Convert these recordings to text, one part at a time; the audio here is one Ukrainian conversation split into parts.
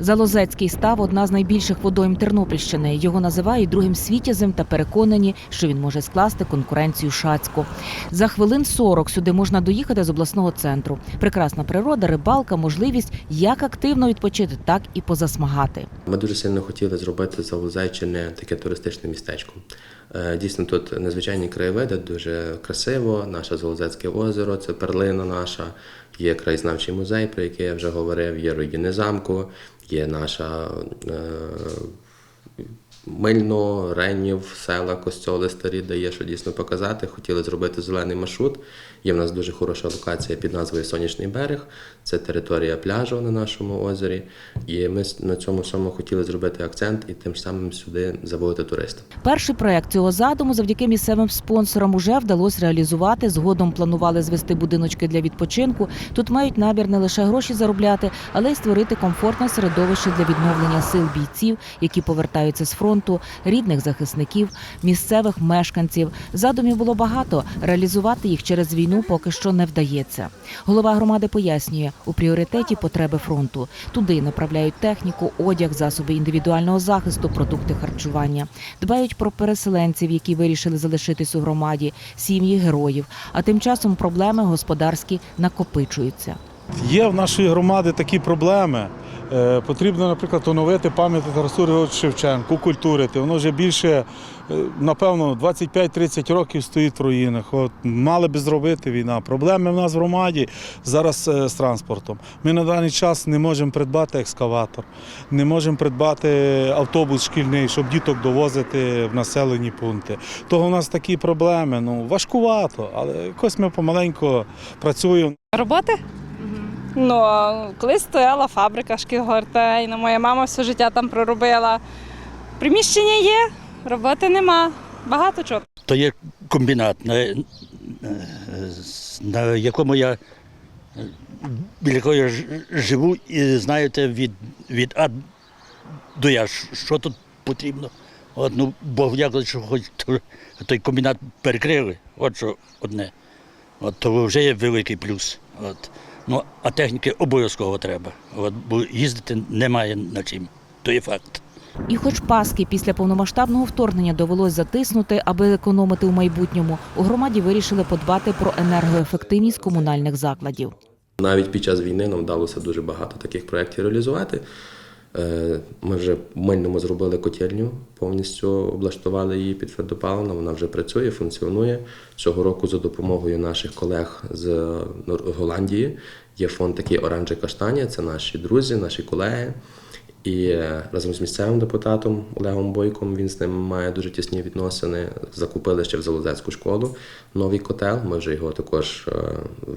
Залозецький став одна з найбільших водойм Тернопільщини. Його називають другим світязем та переконані, що він може скласти конкуренцію Шацьку. За хвилин 40 сюди можна доїхати з обласного центру. Прекрасна природа, рибалка, можливість як активно відпочити, так і позасмагати. Ми дуже сильно хотіли зробити Залозеччини таке туристичне містечко. Е, Дійсно, тут надзвичайні краєвиди, дуже красиво. Наше Золозецьке озеро, це перлина наша. Є краєзнавчий музей, про який я вже говорив, є руїни замку, є наша е, Мильно, Ренів, села, костьоли старі, де є що дійсно показати. Хотіли зробити зелений маршрут. Є в нас дуже хороша локація під назвою Сонячний берег. Це територія пляжу на нашому озері. І ми на цьому всьому хотіли зробити акцент і тим самим сюди заводити туристів. Перший проект цього задуму завдяки місцевим спонсорам уже вдалося реалізувати. Згодом планували звести будиночки для відпочинку. Тут мають намір не лише гроші заробляти, але й створити комфортне середовище для відновлення сил бійців, які повертаються з фронту, рідних захисників, місцевих мешканців. Задумів було багато. Реалізувати їх через війну поки що не вдається. Голова громади пояснює, у пріоритеті потреби фронту. Туди направляють техніку, одяг, засоби індивідуального захисту, продукти харчування. Дбають про переселенців, які вирішили залишитись у громаді, сім'ї героїв. А тим часом проблеми господарські накопичуються. Є в нашої громади такі проблеми. Е, Потрібно, наприклад, оновити пам'ятник Тарасу Шевченку, культурити. Воно вже більше, е, напевно, 25-30 років стоїть в руїнах. От, мали би зробити війна. Проблеми в нас в громаді зараз е, з транспортом. Ми на даний час не можемо придбати екскаватор, не можемо придбати автобус шкільний, щоб діток довозити в населені пункти. Того в нас такі проблеми. Ну, важкувато, але якось ми помаленьку працюємо. Роботи? Ну, колись стояла фабрика шкігорта, і ну, моя мама все життя там проробила. Приміщення є, роботи нема. Багато чого. То є комбінат, на, на якому я біля якого я живу, і знаєте, від, від А до Я, що тут потрібно. От, ну, Бог дякую, що хоч той комбінат перекрили, от що одне. От, то вже є великий плюс. От. Ну, а техніки обов'язково треба. От, бо їздити немає на чим. То є факт. І хоч паски після повномасштабного вторгнення довелось затиснути, аби економити у майбутньому, у громаді вирішили подбати про енергоефективність комунальних закладів. Навіть під час війни нам вдалося дуже багато таких проєктів реалізувати. Е, Ми вже в Мильному зробили котельню, повністю облаштували її під твердопаливно. Вона вже працює, функціонує. Цього року за допомогою наших колег з Голландії є фонд такий Оранже Каштанія. Це наші друзі, наші колеги. І е, разом з місцевим депутатом Олегом Бойком він з ним має дуже тісні відносини. Закупили ще в Залозецьку школу новий котел. Ми вже його також е,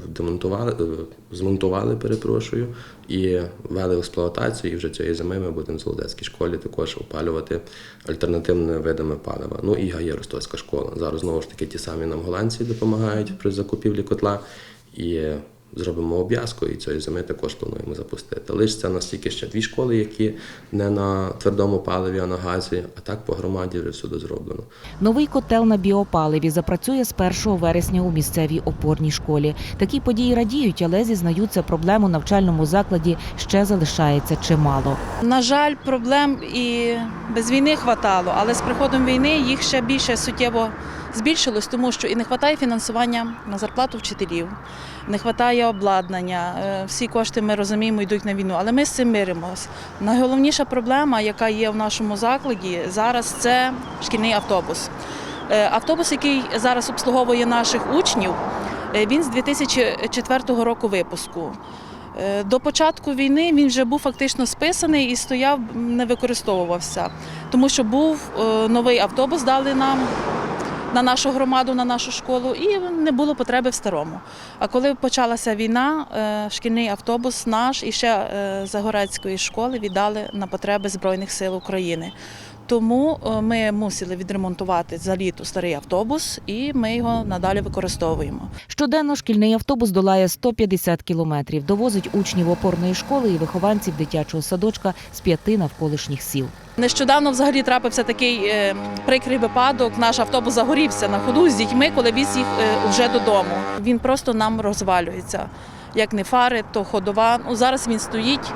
демонтували, е, змонтували, перепрошую, і ввели в експлуатацію. І вже цієї зими ми будемо в Залозецькій школі також опалювати альтернативними видами палива. Ну і Гає Ростовська школа. Зараз знову ж таки ті самі нам голландці допомагають при закупівлі котла. І зробимо обв'язку, і цієї зими також плануємо запустити. Лише це у нас тільки ще дві школи, які не на твердому паливі, а на газі, а так по громаді вже всюди зроблено. Новий котел на біопаливі запрацює з 1 вересня у місцевій опорній школі. Такі події радіють, але зізнаються, проблем у навчальному закладі ще залишається чимало. На жаль, проблем і без війни хватало, але з приходом війни їх ще більше суттєво збільшилось, тому що і не вистачає фінансування на зарплату вчителів, не вистачає обладнання. Е, Всі кошти ми розуміємо, йдуть на війну, але ми з цим миримось. Найголовніша проблема, яка є в нашому закладі зараз, це шкільний автобус. Е, Автобус, який зараз обслуговує наших учнів, е, він з 2004 року випуску. До початку війни він вже був фактично списаний і стояв, не використовувався, тому що був новий автобус, дали нам на нашу громаду, на нашу школу, і не було потреби в старому. А коли почалася війна, е, шкільний автобус наш і ще е, Загорецької школи віддали на потреби Збройних сил України. Тому е, ми мусили відремонтувати за літо старий автобус, і ми його надалі використовуємо. Щоденно шкільний автобус долає 150 кілометрів, довозить учнів опорної школи і вихованців дитячого садочка з п'яти навколишніх сіл. Нещодавно взагалі трапився такий е, прикрий випадок. Наш автобус загорівся на ходу з дітьми, коли віз їх е, вже додому. Він просто нам розвалюється. Як не фари, то ходова. Ну зараз він стоїть.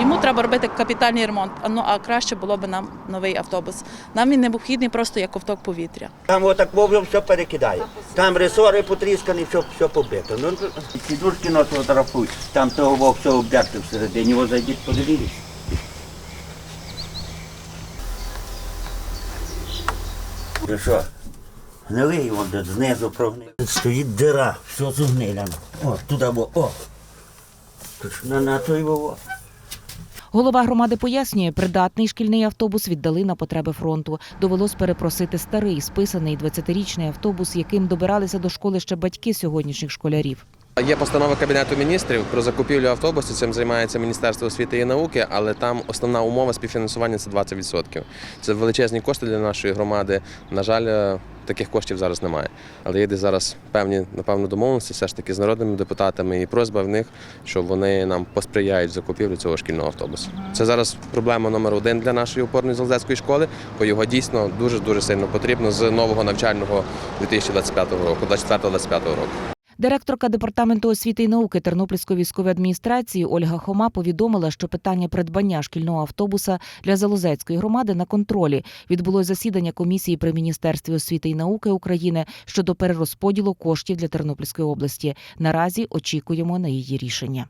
Йому треба робити капітальний ремонт. А, Ну а краще було б нам новий автобус. Нам він необхідний просто як ковток повітря. Там отак вовлю все перекидає. Там ресори потріскані, все, все побито. Ну, сідушки нас фотографують. Там того вовк все обдерти всередині, його зайдіть, подивіться. Ти що? Гнилий вон знизу прогнив. Стоїть дира, все зугниляно. О, туди, о. Тут на, на той во. Голова громади пояснює, придатний шкільний автобус віддали на потреби фронту. Довелось перепросити старий списаний 20-річний автобус, яким добиралися до школи ще батьки сьогоднішніх школярів. Є постанова Кабінету міністрів про закупівлю автобусів. Цим займається Міністерство освіти і науки, але там основна умова співфінансування це 20%. Це величезні кошти для нашої громади. На жаль, е, таких коштів зараз немає. Але є десь зараз певні, напевно, домовленості все ж таки з народними депутатами і просьба в них, щоб вони нам посприяють в закупівлі цього шкільного автобусу. Це зараз проблема номер один для нашої опорної залезецької школи, бо його дійсно дуже дуже сильно потрібно з нового навчального 2025 року, 24-25 року. Директорка департаменту освіти і науки Тернопільської військової адміністрації Ольга Хома повідомила, що питання придбання шкільного автобуса для Залозецької громади на контролі відбулось засідання комісії при міністерстві освіти і науки України щодо перерозподілу коштів для Тернопільської області. Наразі очікуємо на її рішення.